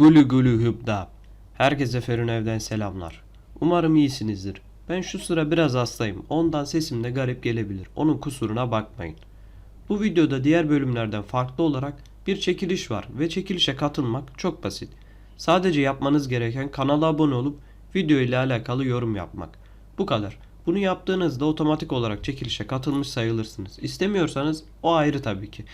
Gülü gülü hübdab. Herkese Ferun Ev'den selamlar. Umarım iyisinizdir. Ben şu sıra biraz hastayım. Ondan sesim de garip gelebilir. Onun kusuruna bakmayın. Bu videoda diğer bölümlerden farklı olarak bir çekiliş var ve çekilişe katılmak çok basit. Sadece yapmanız gereken kanala abone olup video ile alakalı yorum yapmak. Bu kadar. Bunu yaptığınızda otomatik olarak çekilişe katılmış sayılırsınız. İstemiyorsanız o ayrı tabii ki.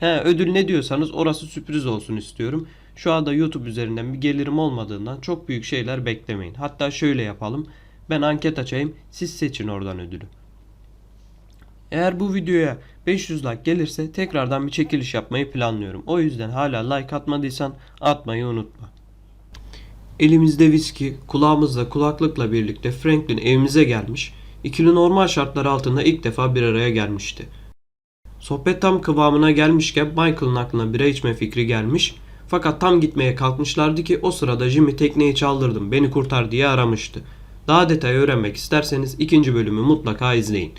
He ödül ne diyorsanız orası sürpriz olsun istiyorum. Şu anda YouTube üzerinden bir gelirim olmadığından çok büyük şeyler beklemeyin. Hatta şöyle yapalım. Ben anket açayım. Siz seçin oradan ödülü. Eğer bu videoya 500 like gelirse tekrardan bir çekiliş yapmayı planlıyorum. O yüzden hala like atmadıysan atmayı unutma. Elimizde viski, kulağımızda kulaklıkla birlikte Franklin evimize gelmiş. İkili normal şartlar altında ilk defa bir araya gelmişti. Sohbet tam kıvamına gelmişken Michael'ın aklına bira içme fikri gelmiş. Fakat tam gitmeye kalkmışlardı ki o sırada Jimmy tekneyi çaldırdım beni kurtar diye aramıştı. Daha detay öğrenmek isterseniz ikinci bölümü mutlaka izleyin.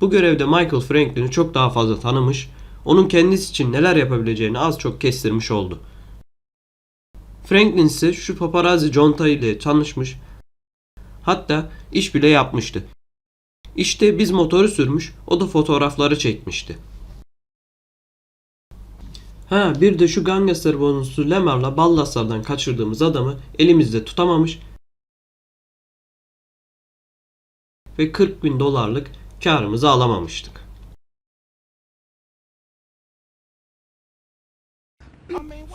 Bu görevde Michael Franklin'i çok daha fazla tanımış, onun kendisi için neler yapabileceğini az çok kestirmiş oldu. Franklin ise şu paparazzi Conta ile tanışmış, hatta iş bile yapmıştı. İşte biz motoru sürmüş, o da fotoğrafları çekmişti. Ha bir de şu gangster bonusu Lemar'la Ballaslar'dan kaçırdığımız adamı elimizde tutamamış ve 40 bin dolarlık karımızı alamamıştık.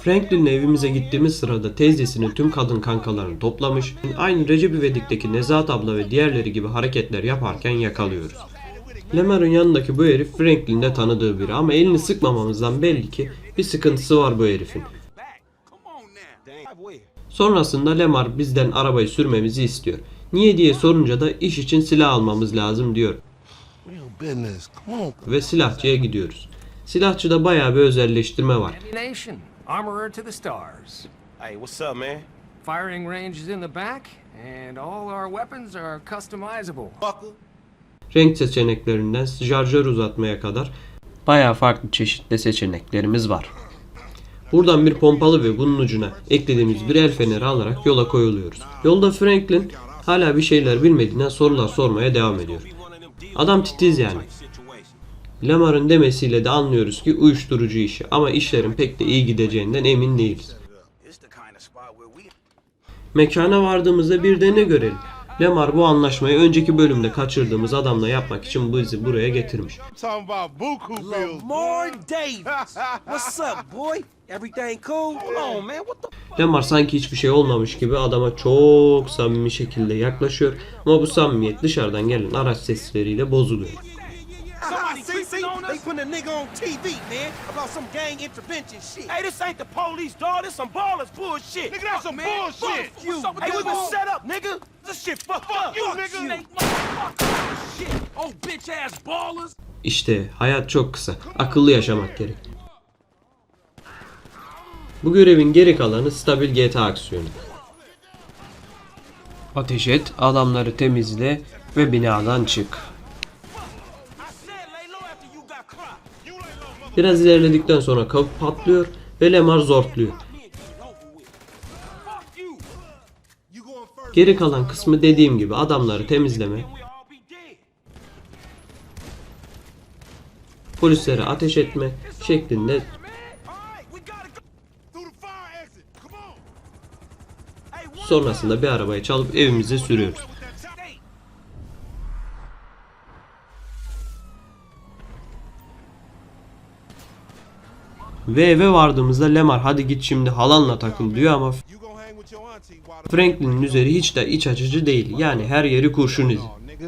Franklin'le evimize gittiğimiz sırada teyzesinin tüm kadın kankalarını toplamış, aynı Recep İvedik'teki Nezahat abla ve diğerleri gibi hareketler yaparken yakalıyoruz. Lemar'ın yanındaki bu herif Franklin'in de tanıdığı biri ama elini sıkmamamızdan belli ki bir sıkıntısı var bu herifin. Sonrasında Lemar bizden arabayı sürmemizi istiyor. Niye diye sorunca da iş için silah almamız lazım diyor ve silahçıya gidiyoruz. Silahçıda bayağı bir özelleştirme var. Ammunition, armorer to the stars. Hey, what's up, man? Firing range is in the back, and all our weapons are customizable. Fucker. Renk seçeneklerinden şarjör uzatmaya kadar bayağı farklı çeşitli seçeneklerimiz var. Buradan bir pompalı ve bunun ucuna eklediğimiz bir el feneri alarak yola koyuluyoruz. Yolda Franklin hala bir şeyler bilmediğinden sorular sormaya devam ediyor. Adam titiz yani. Lamar'ın demesiyle de anlıyoruz ki uyuşturucu işi ama işlerin pek de iyi gideceğinden emin değiliz. Mekana vardığımızda bir de ne görelim? Lemar bu anlaşmayı önceki bölümde kaçırdığımız adamla yapmak için bizi buraya getirmiş. Lemar sanki hiçbir şey olmamış gibi adama çok samimi şekilde yaklaşıyor. Ama bu samimiyet dışarıdan gelen araç sesleriyle bozuluyor. Somebody see, see? They putting a nigga on TV, man, about some gang intervention shit. Hey, this ain't the police, dog. This some ballers bullshit. Nigga, that's some man. bullshit. Fuck you. Hey, we been set up, nigga. This shit fucked up. you, nigga. Shit, oh bitch ass ballers. İşte hayat çok kısa. Akıllı yaşamak gerek. Bu görevin geri kalanı stabil GTA aksiyonu. Ateş et, adamları temizle ve binadan çık. Biraz ilerledikten sonra kapı patlıyor ve Lemar zortluyor. Geri kalan kısmı dediğim gibi adamları temizleme, polislere ateş etme şeklinde sonrasında bir arabayı çalıp evimize sürüyoruz. Ve eve vardığımızda Lemar hadi git şimdi halanla takıl diyor ama Franklin'in üzeri hiç de iç açıcı değil. Yani her yeri kurşun izi. Nigga.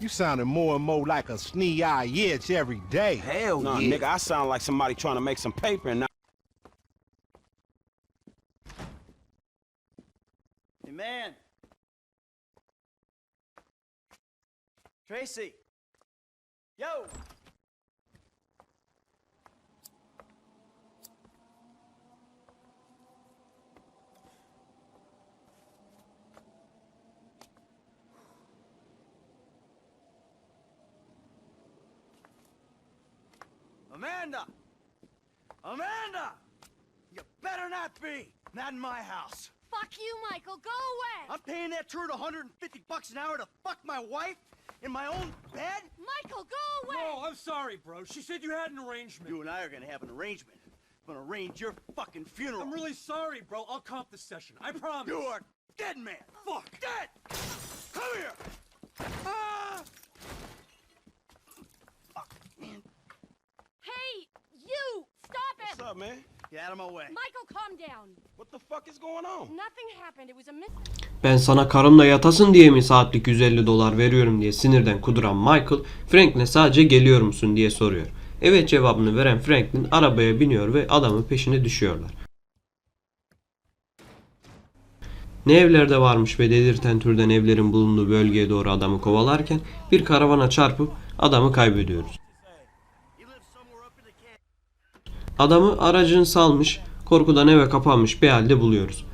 You sounding more and more like a snee-eye itch every day. Hell Nah, yeah. nigga, I sound like somebody trying to make some paper and not Hey, man. Tracy. Yo. Amanda. Amanda. You better not be? Not in my house. Fuck you, Michael. Go away. I'm paying that turd 150 bucks an hour to fuck my wife in my own bed? Michael, go away. Oh, I'm sorry, bro. She said you had an arrangement. You and I are gonna have an arrangement. I'm gonna arrange your fucking funeral. I'm really sorry, bro. I'll comp the session. I promise. You are dead, man. Fuck. Dead. Come here. Up, man? Get out of my way. Michael, calm down. What the fuck is going on? Nothing happened. It was a mis... Ben sana karımla yatasın diye mi saatlik 150 dolar veriyorum diye sinirden kuduran Michael, Franklin'e sadece geliyor musun diye soruyor. Evet cevabını veren Franklin arabaya biniyor ve adamın peşine düşüyorlar. Ne evlerde varmış ve delirten türden evlerin bulunduğu bölgeye doğru adamı kovalarken bir karavana çarpıp adamı kaybediyoruz. You live somewhere up in the can. Adamı aracını salmış, korkudan eve kapanmış bir halde buluyoruz.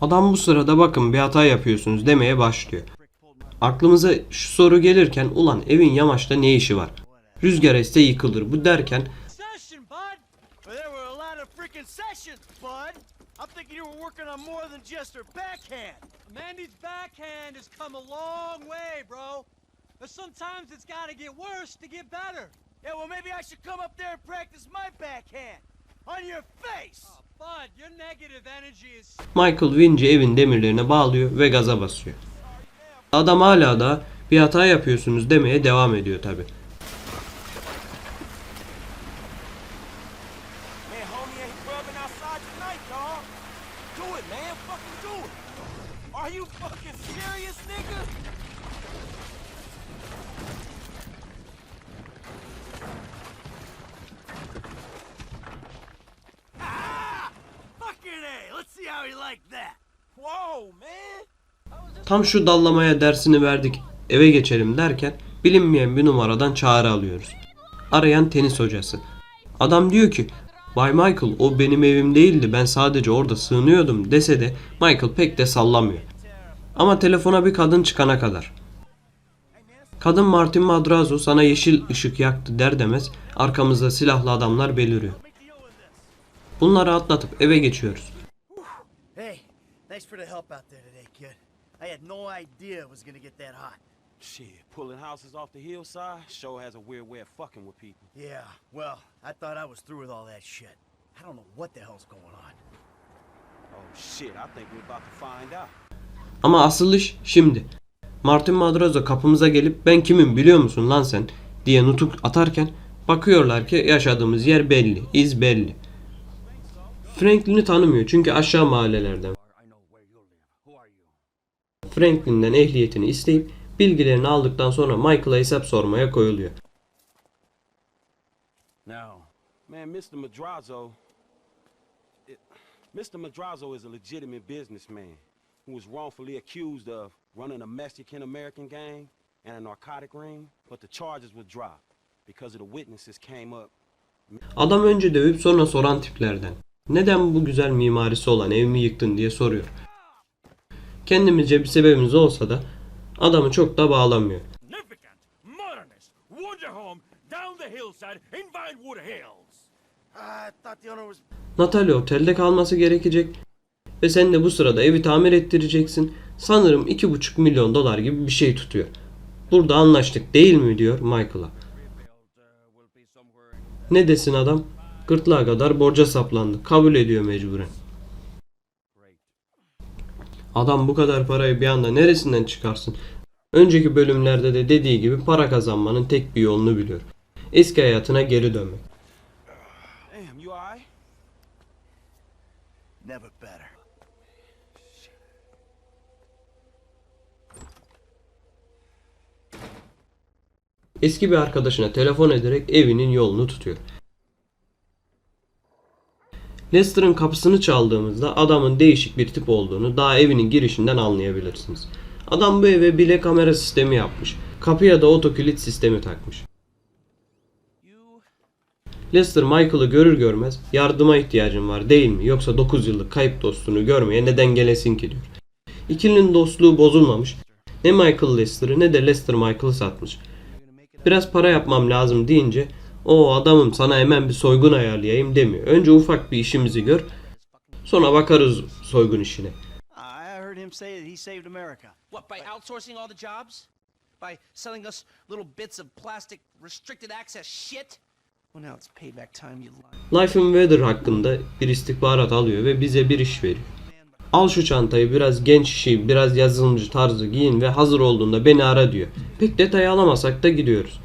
Adam bu sırada bakın bir hata yapıyorsunuz demeye başlıyor. Aklımıza şu soru gelirken ulan evin yamaçta ne işi var? Rüzgar esse yıkılır bu derken sometimes it's gotta get worse to get better. Yeah, well, maybe I should come up there and practice my backhand. On your face. Oh, Bud, your negative energy is Michael Vinci evin demirlerine bağlıyor ve gaza basıyor. Adam hala da bir hata yapıyorsunuz demeye devam ediyor tabi. Man, homie ain't rubbing outside tonight, dog. Do it, man. Fucking do it. Are you fucking serious, nigga? Ah! Fucking A. Let's see how he liked that. Whoa, man. Tam şu dallamaya dersini verdik eve geçelim derken bilinmeyen bir numaradan çağrı alıyoruz. Arayan tenis hocası. Adam diyor ki Bay Michael o benim evim değildi ben sadece orada sığınıyordum dese de Michael pek de sallamıyor. Ama telefona bir kadın çıkana kadar. Kadın Martin Madrazo sana yeşil ışık yaktı der demez arkamızda silahlı adamlar beliriyor. Bunları atlatıp eve geçiyoruz. Thanks for the help out there today, kid. I had no idea it was gonna get that hot. Shit, pulling houses off the hillside sure has a weird way of fucking with people. Yeah, well, I thought I was through with all that shit. I don't know what the hell's going on. Oh shit, I think we're about to find out. Ama asıl iş şimdi. Martin Madrazo kapımıza gelip ben kimim biliyor musun lan sen diye nutuk atarken bakıyorlar ki yaşadığımız yer belli, iz belli. Franklin'i tanımıyor çünkü aşağı mahallelerden. Franklin'den ehliyetini isteyip bilgilerini aldıktan sonra Michael'a hesap sormaya koyuluyor. Now, man, Mr. Madrazo, it, Mr. Madrazo is a legitimate businessman who was wrongfully accused of running a Mexican-American gang and a narcotic ring, but the charges were dropped because of the witnesses came up Adam önce dövüp sonra soran tiplerden. Neden bu güzel mimarisi olan evimi yıktın diye soruyor. Kendimizce bir sebebimiz olsa da adamı çok da bağlamıyor. Ah. Natalya otelde kalması gerekecek ve sen de bu sırada evi tamir ettireceksin. Sanırım 2,5 milyon dolar gibi bir şey tutuyor. Burada anlaştık değil mi diyor Michael'a. Ne desin adam? Gırtlağa kadar borca saplandı. Kabul ediyor mecburen. Adam bu kadar parayı bir anda neresinden çıkarsın? Önceki bölümlerde de dediği gibi para kazanmanın tek bir yolunu biliyor. Eski hayatına geri dönmek. Never better. Eski bir arkadaşına telefon ederek evinin yolunu tutuyor. Lester'ın kapısını çaldığımızda adamın değişik bir tip olduğunu daha evinin girişinden anlayabilirsiniz. Adam bu eve bile kamera sistemi yapmış. Kapıya da otokilit sistemi takmış. Lester Michael'ı görür görmez yardıma ihtiyacın var değil mi yoksa 9 yıllık kayıp dostunu görmeye neden gelesin ki diyor. İkilinin dostluğu bozulmamış. Ne Michael Lester'ı ne de Lester Michael'ı satmış. Biraz para yapmam lazım deyince o adamım sana hemen bir soygun ayarlayayım demiyor. Önce ufak bir işimizi gör. Sonra bakarız soygun işine. By selling us little bits of plastic restricted access shit? Well, now it's payback time, you lie. Life and Weather hakkında bir istihbarat alıyor ve bize bir iş veriyor. Al şu çantayı biraz genç işi, biraz yazılımcı tarzı giyin ve hazır olduğunda beni ara diyor. Pek detay alamasak da gidiyoruz.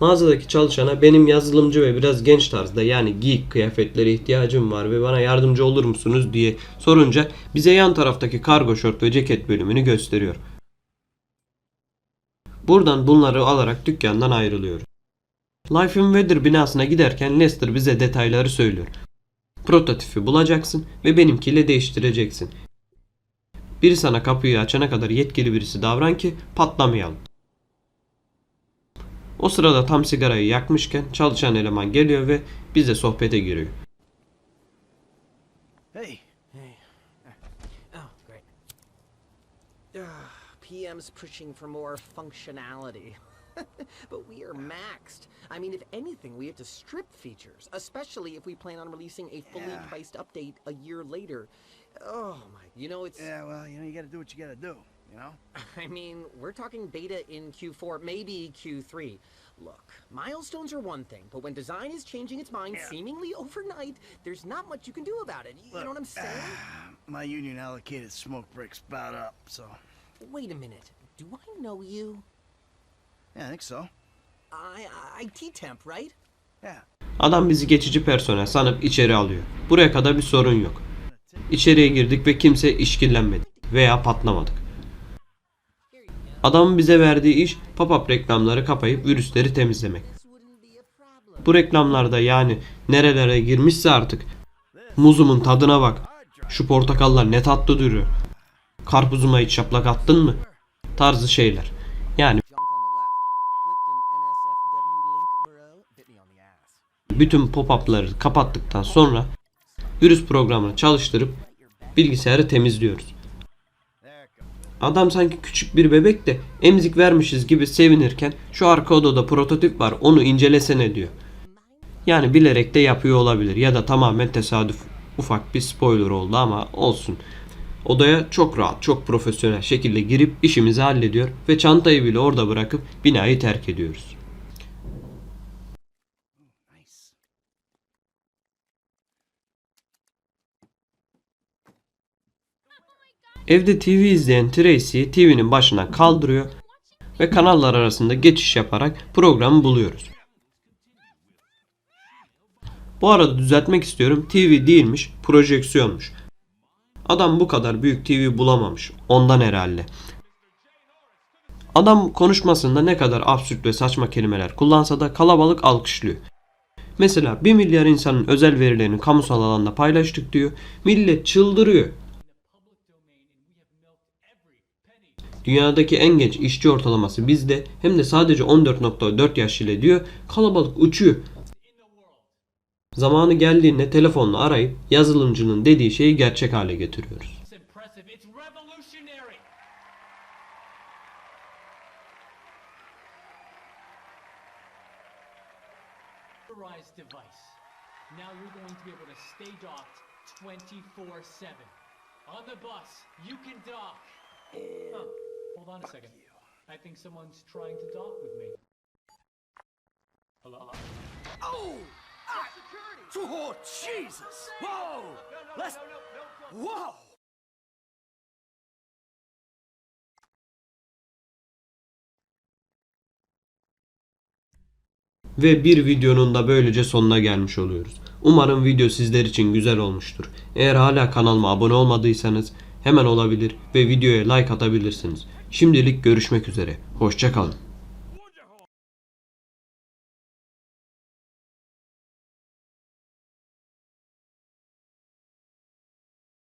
Mağazadaki çalışana benim yazılımcı ve biraz genç tarzda yani geek kıyafetlere ihtiyacım var ve bana yardımcı olur musunuz diye sorunca bize yan taraftaki kargo şort ve ceket bölümünü gösteriyor. Buradan bunları alarak dükkandan ayrılıyoruz. Life in Weather binasına giderken Lester bize detayları söylüyor. Prototipi bulacaksın ve benimkiyle değiştireceksin. Biri sana kapıyı açana kadar yetkili birisi davran ki patlamayalım. O sırada tam sigarayı yakmışken çalışan eleman geliyor ve bize sohbete giriyor. Hey, Oh, great. PM's pushing for more functionality. but we are maxed. I mean, if anything, we have to strip features, especially if we plan on releasing a fully Yeah. priced update a year later. Oh my, you know, it's. yeah, well, you know, you gotta do what you gotta do, you know? I mean, we're talking beta in Q4, maybe Q3. Look, milestones are one thing, but when design is changing its mind Yeah. seemingly overnight, there's not much you can do about it. You know what I'm saying? My union allocated smoke breaks about up, so. Wait a minute. Do I know you? Yeah, I think so. I, I IT temp, right? Yeah. Adam bizi geçici personel sanıp içeri alıyor. Buraya kadar bir sorun yok. İçeriye girdik ve kimse işkillenmedi veya patlamadık. Adamın bize verdiği iş pop-up reklamları kapayıp virüsleri temizlemek. Bu reklamlarda yani nerelere girmişse artık muzumun tadına bak. Şu portakallar ne tatlı duruyor. Karpuzuma hiç şaplak attın mı? Tarzı şeyler. Yani bütün pop-up'ları kapattıktan sonra virüs programını çalıştırıp bilgisayarı temizliyoruz. Adam sanki küçük bir bebek de emzik vermişiz gibi sevinirken şu arka odada prototip var onu incelesene diyor. Yani bilerek de yapıyor olabilir ya da tamamen tesadüf. Ufak bir spoiler oldu ama olsun. Odaya çok rahat, çok profesyonel şekilde girip işimizi hallediyor ve çantayı bile orada bırakıp binayı terk ediyoruz. Evde TV izleyen Tracy'yi TV'nin başına kaldırıyor ve kanallar arasında geçiş yaparak programı buluyoruz. Bu arada düzeltmek istiyorum TV değilmiş projeksiyonmuş. Adam bu kadar büyük TV bulamamış ondan herhalde. Adam konuşmasında ne kadar absürt ve saçma kelimeler kullansa da kalabalık alkışlıyor. Mesela 1 milyar insanın özel verilerini kamusal alanda paylaştık diyor. Millet çıldırıyor. Dünyadaki en genç işçi ortalaması bizde hem de sadece 14.4 yaş ile diyor kalabalık uçuyor. Zamanı geldiğinde telefonla arayıp yazılımcının dediği şeyi gerçek hale getiriyoruz. It's impressive. It's revolutionary. Computerized device. Now you're going to be able to stay docked 24/7. On the bus, you can dock. Huh, hold on a second. I think someone's trying to dock with me. Hello? Oh! Ah! Oh, Jesus! Whoa! Let's. Whoa! Ve bir videonun da böylece sonuna gelmiş oluyoruz. Umarım video sizler için güzel olmuştur. Eğer hala kanalıma abone olmadıysanız hemen olabilir ve videoya like atabilirsiniz. Şimdilik görüşmek üzere. Hoşçakalın.